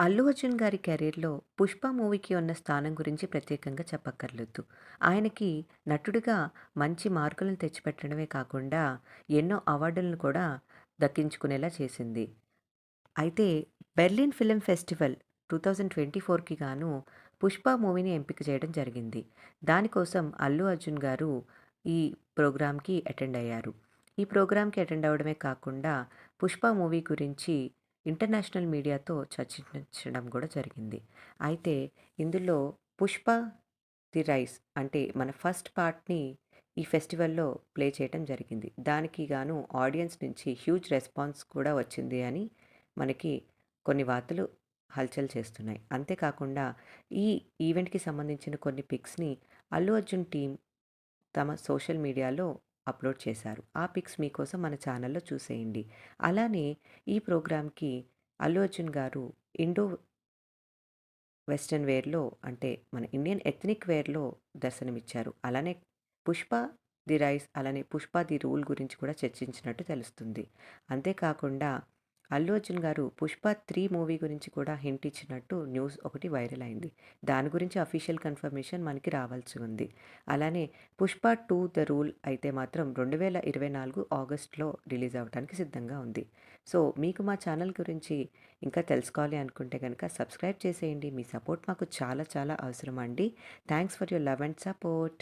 అల్లు అర్జున్ గారి కెరీర్‌లో 'పుష్ప' మూవీకి ఉన్న స్థానం గురించి ప్రత్యేకంగా చెప్పక్కర్లేదు. ఆయనకి నటుడిగా మంచి మార్కులను తెచ్చిపెట్టడమే కాకుండా ఎన్నో అవార్డులను కూడా దక్కించుకునేలా చేసింది. అయితే బెర్లిన్ ఫిలిం ఫెస్టివల్ 2024కి గాను 'పుష్ప' మూవీని ఎంపిక చేయడం జరిగింది. దానికోసం అల్లు అర్జున్ గారు ఈ ప్రోగ్రామ్‌కి అటెండ్ అయ్యారు. ఈ ప్రోగ్రామ్‌కి అటెండ్ అవ్వడమే కాకుండా 'పుష్ప' మూవీ గురించి ఇంటర్నేషనల్ మీడియాతో చర్చించడం కూడా జరిగింది. అయితే ఇందులో 'పుష్ప ది రైస్ అంటే మన ఫస్ట్ పార్ట్‌ని ఈ ఫెస్టివల్‌లో ప్లే చేయటం జరిగింది. దానికి గాను ఆడియన్స్ నుంచి హ్యూజ్ రెస్పాన్స్ కూడా వచ్చింది అని మనకి కొన్ని వార్తలు హల్చల్ చేస్తున్నాయి. అంతేకాకుండా ఈ ఈవెంట్‌కి సంబంధించిన కొన్ని పిక్స్‌ని అల్లు అర్జున్ టీం తమ సోషల్ మీడియాలో అప్‌లోడ్ చేశారు. ఆ పిక్స్ మీకోసం మన ఛానల్‌లో చూసేయండి. అలానే ఈ ప్రోగ్రామ్‌కి అల్లు అర్జున్ గారు ఇండో వెస్టర్న్ వేర్‌లో అంటే మన ఇండియన్ ఎథ్నిక్ వేర్‌లో దర్శనమిచ్చారు. అలానే 'పుష్ప ది రైస్ అలానే 'పుష్ప ది రూల్' గురించి కూడా చర్చించినట్టు తెలుస్తుంది. అంతేకాకుండా అల్లు అర్జున్ గారు 'పుష్ప త్రీ మూవీ గురించి కూడా హింట్ ఇచ్చినట్టు న్యూస్ ఒకటి వైరల్ అయింది. దాని గురించి అఫీషియల్ కన్ఫర్మేషన్ మనకి రావాల్సి ఉంది. అలానే 'పుష్ప టూ ద రూల్' అయితే మాత్రం 2024 ఆగస్ట్‌లో రిలీజ్ అవ్వడానికి సిద్ధంగా ఉంది. సో మీకు మా ఛానల్ గురించి ఇంకా తెలుసుకోవాలి అనుకుంటే కనుక సబ్స్క్రైబ్ చేసేయండి. మీ సపోర్ట్ మాకు చాలా చాలా అవసరం అండి. Thanks for your love and support.